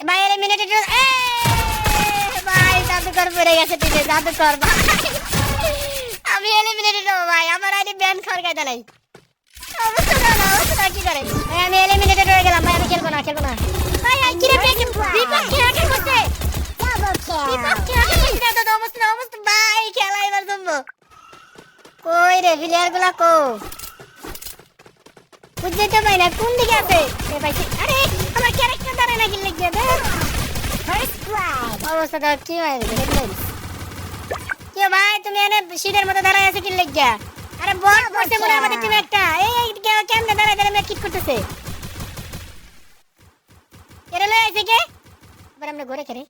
ভাই এলিমিনেটেড ভাই জাদুকর পড়ে গেছে টিমে জাদুকর ভাই আমি এলিমিনেটেড হব ভাই আমার আইডি ব্যান খড়কাই দেলাই অবস্থা না না, অবস্থা কি করে আমি এলিমিনেটেড হয়ে গেলাম ভাই আমি খেলব না খেলব না ভাই আর কি রে বিপক্ষে হ্যাকার করছে বিপক্ষে হ্যাকার করছে না, তো তো অবস্থা অবস্থা ভাই খেলা এবার জমবো কই রে প্লেয়ারগুলা কো বুঝতে তো না কোন দিকে আছে এ আরে দাঁড়ায় First blood. অবস্থা তো কি হয় রে হেডলাইন কি ভাই তুমি এনে শীতের মতো দাঁড়ায় আছে কিনলে গিয়া আরে বল পড়ছে মনে হয় আমাদের টিমে একটা এই কে- কেমনে দাঁড়ায় দাঁড়ায় মেয়ে কিট করতেছে এরা লয়ে আছে কে এবার আমরা ঘরে খেলে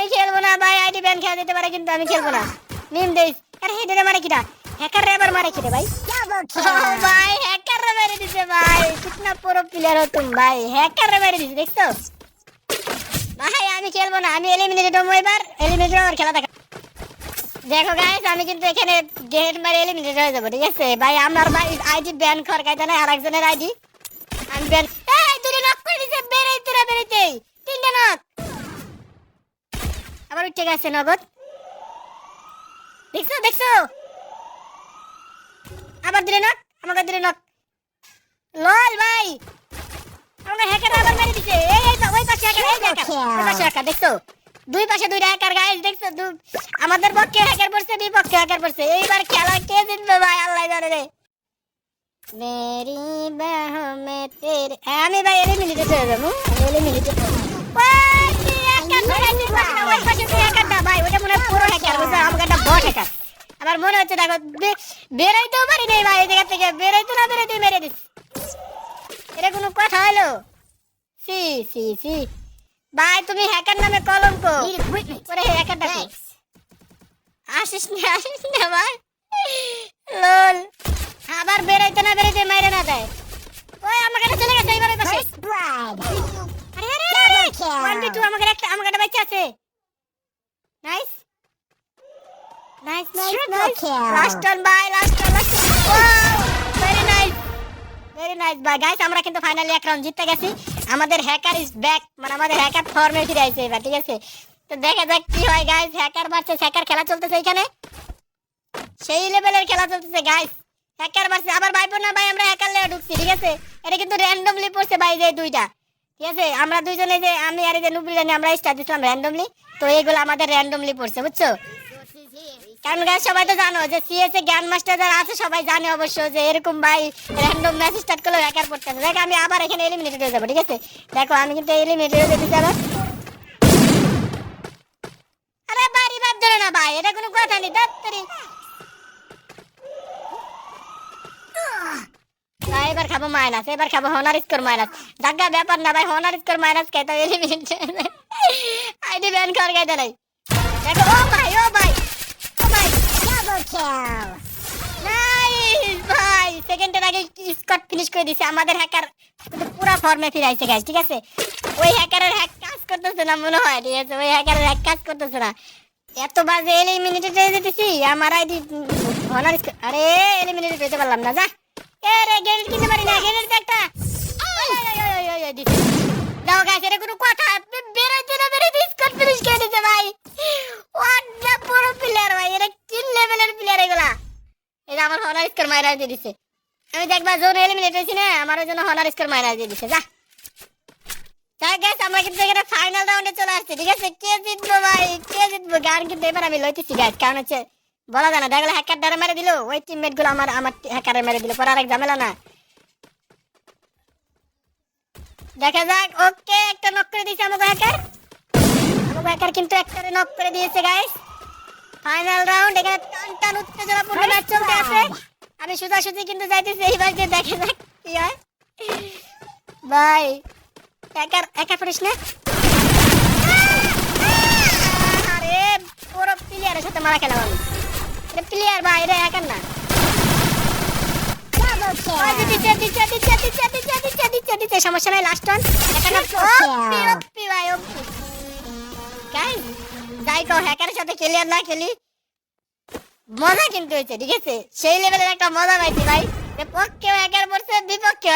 আমি খেলব না ভাই আইডি ব্যান খেলা দিতে পারে কিন্তু আমি খেলব না। মিম দেই আরে হেডে মারে কিটা হ্যাকার রে আবার মারে কিরে ভাই? ভাই হ্যাকার রে মেরে দিছে ভাই। কিতনা পুরো প্লেয়ার হো তুম ভাই। হ্যাকার রে মেরে দিছে দেখছ? ভাই আমি খেলব না আমি এলিমিনেটেড হব এবার। এলিমিনেটেড আমার খেলা দেখা দেখো গাইস আমি কিন্তু এখানে গেট মারে এলিমিনেটেড হয়ে যাব ঠিক আছে? ভাই আমার ভাই আইডি ব্যান কর কাইতা না আরেকজনের আইডি। আমি ব্যান এই তুই নক করে দিছে বেরেই তোরা বেরেইতে তিনটা নক আবার উঠে গেছে নগদ। দেখছ দেখছ? আবার দিলে নক, আমাকে দিলে নক। লল ভাই, আমাকে হ্যাকার আবার মেরে দিছে। এই এই ওই পাশে হ্যাকার এই হ্যাকার ওই পাশে হ্যাকার দেখছ? দুই পাশে দুইটা হ্যাকার গাইস দেখছ? আমাদের পক্ষে হ্যাকার পড়ছে দুই বিপক্ষে হ্যাকার পড়ছে। এইবার খেলা কে জিতবে ভাই? আল্লাহ জানে রে। মেরি বাহো মে তেরে আমি ভাই এলিমিনেটেড হয়ে যাব। এলিমিনেটেড আমার মনে হচ্ছে দেখো পারি নাই ভাই থেকে না বেরোইতে মেরে দিস এটা কোনো কথা হলো সি সি সি ভাই তুমি হ্যাকার নামে কলঙ্ক ওরে হ্যাকারটা কি? আসিস না আসিস না ভাই আবার বেরোইতে না বেরোইতে মাইরে না ওয়ান আমাকে একটা আমাকে একটা বাচ্চা আছে। Nice nice nice nice last one bye last one last very nice very nice bye guys আমরা কিন্তু ফাইনালি এক রাউন্ড জিততে গেছি। আমাদের হ্যাকার ইজ ব্যাক মানে আমাদের হ্যাকার ফর্মে ফিরে আইছে এবার ঠিক আছে? তো দেখা যাক কি হয় গাইস হ্যাকার ভার্সেস হ্যাকার খেলা চলতেছে এখানে। সেই লেভেলের খেলা চলতেছে গাইস হ্যাকার ভার্সেস আবার ভাই বোন না ভাই আমরা হ্যাকার লেগে ঢুকছি ঠিক আছে? এটা কিন্তু র্যান্ডমলি পড়ছে ভাই যে দুইটা। ঠিক আছে, আমরা দুইজনে যে, আমি আর এই যে নুবুল জানি, আমরা স্টার্ট দিছিলাম র্যান্ডমলি তো এইগুলো আমাদের র্যান্ডমলি পড়ছে, বুঝছ? কারণ গাইস, সবাই তো জানো যে সিএস এ জ্ঞান মাস্টার যারা আছে, সবাই জানে অবশ্য যে এরকম ভাই র্যান্ডম ম্যাচ স্টার্ট করলে হ্যাকার পড়তে হবে দেখ, আমি আবার এখানে এলিমিনেটেড হয়ে যাব, ঠিক আছে? দেখো, আমি কিন্তু এলিমিনেটেড হয়ে যেতে যাব আরে বাড়ি বাপ ধরে না ভাই, এটা কোনো কথা নেই দাত্তরি ভাই এবার খাব মাইনাস এবার খাব হনার স্কোর মাইনাস জাগা, ব্যাপার না ভাই হনার স্কোর মাইনাস খেতে এলিমিনেটেড আইডি ব্যান কর গাইতে নাই দেখো, ও ভাই ও ভাই ও ভাই নাইস ভাই। সেকেন্ডের আগে স্কট ফিনিশ করে দিছে। আমাদের হ্যাকার পুরো ফর্মে ফিরাইছে গাইস ঠিক আছে? ওই হ্যাকারের হ্যাক কাজ করতেছে না, মনে হয়, ঠিক আছে? ওই হ্যাকারের হ্যাক কাজ করতেছে না। এত বাজে এলিমিনেটেড হয়ে যেতেছি। আমার আইডি অনার আরে এলিমিনেটেড হতে পারলাম না, যা। আমার দিছে আমি দেখবা না আমার জন্য দিছে যা তাই কিন্তু ফাইনাল রাউন্ডে চলে ঠিক আছে গান আমি লইতেছি কারণ হচ্ছে বলা যায় না দেখলে হ্যাকার ডারে মেরে দিল। ওই টিমমেটগুলো আমার আমার হ্যাকারে মেরে দিল পরে আরেক ঝামেলা না। দেখা যাক ওকে একটা নক করে দিয়েছে আমাকে হ্যাকার আমাকে হ্যাকার কিন্তু একটা নক করে দিয়েছে গাইস ফাইনাল রাউন্ড এখানে টান টান উত্তেজনাপূর্ণ ম্যাচ চলতে আছে। আমি সোজাসুজি কিন্তু যাইতেছি এইবার যে দেখা যাক কি হয়। ভাই একার একা করিস না? আরে পুরো প্লেয়ারের সাথে মারা খেলা আমি। এটা প্লেয়ার ভাই এটা একার না। সমস্যা নাই লাস্ট ওয়ান যাই তো হ্যাকারের সাথে খেলি আর না খেলি মজা কিন্তু হয়েছে ঠিক আছে? সেই লেভেলের একটা মজা পাইছি ভাই। পক্ষেও হ্যাকার পড়ছে বিপক্ষেও